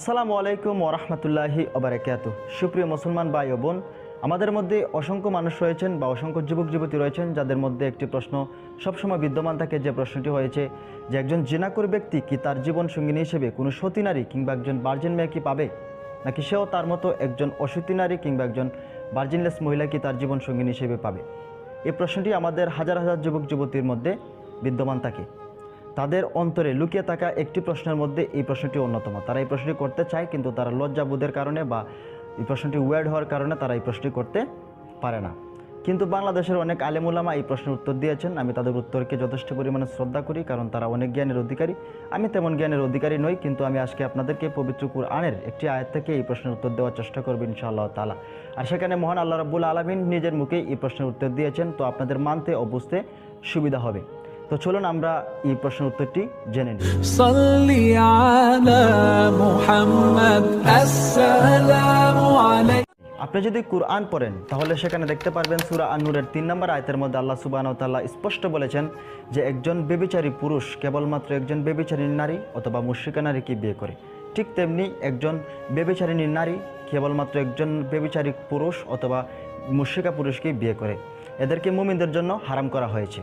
আসসালামু আলাইকুম ওরহমতুল্লাহি ওবরাকাত সুপ্রিয় মুসলমান ভাই ও বোন, আমাদের মধ্যে অসংখ্য মানুষ রয়েছেন বা অসংখ্য যুবক যুবতী রয়েছেন যাদের মধ্যে একটি প্রশ্ন সবসময় বিদ্যমান থাকে যে প্রশ্নটি হয়েছে যে একজন জিনাকুর ব্যক্তি কি তার জীবন সঙ্গিনী হিসেবে কোনো সতী নারী কিংবা একজন বার্জিন মেয়ে কি পাবে? নাকি সেও তার মতো একজন অসতী নারী কিংবা একজন বার্জিনলেস মহিলা কি তার জীবন সঙ্গিনী হিসেবে পাবে? এই প্রশ্নটি আমাদের হাজার হাজার যুবক যুবতীর মধ্যে বিদ্যমান থাকে। তাদের অন্তরে লুকিয়ে থাকা একটি প্রশ্নের মধ্যে এই প্রশ্নটি অন্যতম। তারা এই প্রশ্নটি করতে চায়, কিন্তু তারা লজ্জাবোধের কারণে বা এই প্রশ্নটি ওয়ার্ড হওয়ার কারণে তারা এই প্রশ্নটি করতে পারে না। কিন্তু বাংলাদেশের অনেক আলেমুলামা এই প্রশ্নের উত্তর দিয়েছেন। আমি তাদের উত্তরকে যথেষ্ট পরিমাণে শ্রদ্ধা করি, কারণ তারা অনেক জ্ঞানের অধিকারী। আমি তেমন জ্ঞানের অধিকারী নই, কিন্তু আমি আজকে আপনাদেরকে পবিত্র কুরআনের একটি আয়াত থেকে এই প্রশ্নের উত্তর দেওয়ার চেষ্টা করব ইনশাআল্লাহ তালা আর সেখানে মহান আল্লাহ রাবুল আলমিন নিজের মুখেই এই প্রশ্নের উত্তর দিয়েছেন, তো আপনাদের মানতে ও বুঝতে সুবিধা হবে। তো চলুন আমরা এই প্রশ্নের উত্তরটি জেনে নিই। আপনি যদি কুরআন পড়েন তাহলে সেখানে দেখতে পারবেন সুরা আনুরের তিন নম্বর আয়তের মধ্যে আল্লাহ সুবাহতাল্লাহ স্পষ্ট বলেছেন যে একজন বেবিচারী পুরুষ কেবলমাত্র একজন বেবিচারী নারী অথবা মুশ্রিকা নারীকে বিয়ে করে। ঠিক তেমনি একজন বেবিচারিণী নারী কেবলমাত্র একজন বেবিচারী পুরুষ অথবা মুশ্রিকা পুরুষকে বিয়ে করে। এদেরকে মুমিনদের জন্য হারাম করা হয়েছে।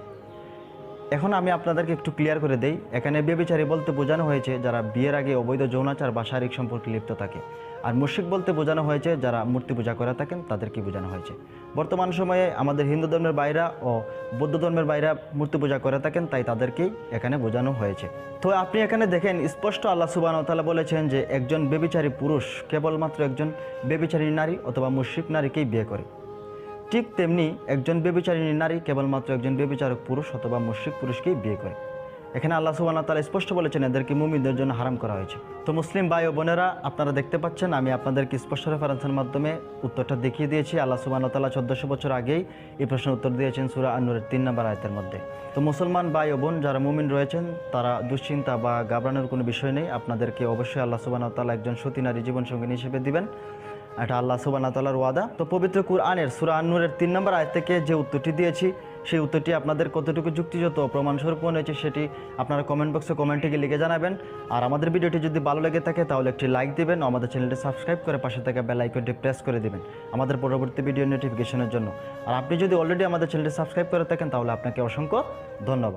এখন আমি আপনাদেরকে একটু ক্লিয়ার করে দেই। এখানে বেবিচারী বলতে বোঝানো হয়েছে, যারা বিয়ের আগে অবৈধ যৌনাচার বা শারীরিক সম্পর্কে লিপ্ত থাকে। আর মুশিক বলতে বোঝানো হয়েছে, যারা মূর্তি পূজা করে থাকেন, তাদেরকে বোঝানো হয়েছে। বর্তমান সময়ে আমাদের হিন্দু ধর্মের বাইরা ও বৌদ্ধ ধর্মের বাইরা মূর্তি পূজা করে থাকেন, তাই তাদেরকেই এখানে বোঝানো হয়েছে। তো আপনি এখানে দেখেন, স্পষ্ট আল্লাহ সুবাহ তালা বলেছেন যে একজন বেবিচারী পুরুষ, কেবলমাত্র একজন বেবিচারী নারী অথবা মুশিক নারীকেই বিয়ে করে। ঠিক তেমনি একজন বেবিচারিণী নারী কেবলমাত্র একজন বেবিচারক পুরুষ অথবা মুশ্রিক পুরুষকেই বিয়ে করে। এখানে আল্লাহ সুবাহ তালা স্পষ্ট বলেছেন, এদেরকে মুমিনদের জন্য হারাম করা হয়েছে। তো মুসলিম ভাই ও বোনেরা, আপনারা দেখতে পাচ্ছেন, আমি আপনাদেরকে স্পষ্ট রেফারেন্সের মাধ্যমে উত্তরটা দেখিয়ে দিয়েছি। আল্লাহ সুবাহ তালা চোদ্দশো বছর আগেই এই প্রশ্নের উত্তর দিয়েছেন সুরা আন্নুরের তিন নম্বর আয়তের মধ্যে। তো মুসলমান ভাই ও বোন, যারা মুমিন রয়েছেন, তারা দুশ্চিন্তা বা ঘাবড়ানোর কোনো বিষয় নেই। আপনাদেরকে অবশ্যই আল্লাহ সুবাহ তালা একজন সতী নারী জীবনসঙ্গিনী হিসেবে দিবেন। এটা আল্লাহ সুবানা তালার ওয়াদা। তো পবিত্র কুরআনের সুরা তিন নম্বর আয় থেকে যে উত্তরটি দিয়েছি, সেই উত্তরটি আপনাদের কতটুকু যুক্তিযুক্ত ও প্রমাণস্বরূপ মনে হয়েছে সেটি আপনারা কমেন্ট বক্সে কমেন্টে গিয়ে লিখে জানাবেন। আর আমাদের ভিডিওটি যদি ভালো লেগে থাকে তাহলে একটি লাইক দিবেন, আমাদের চ্যানেলটি সাবস্ক্রাইব করে পাশে থাকা বেল আইকনটি প্রেস করে দিবেন আমাদের পরবর্তী ভিডিও নোটিফিকেশনের জন্য। আর আপনি যদি অলরেডি আমাদের চ্যানেলটি সাবস্ক্রাইব করে থাকেন তাহলে আপনাকে অসংখ্য ধন্যবাদ।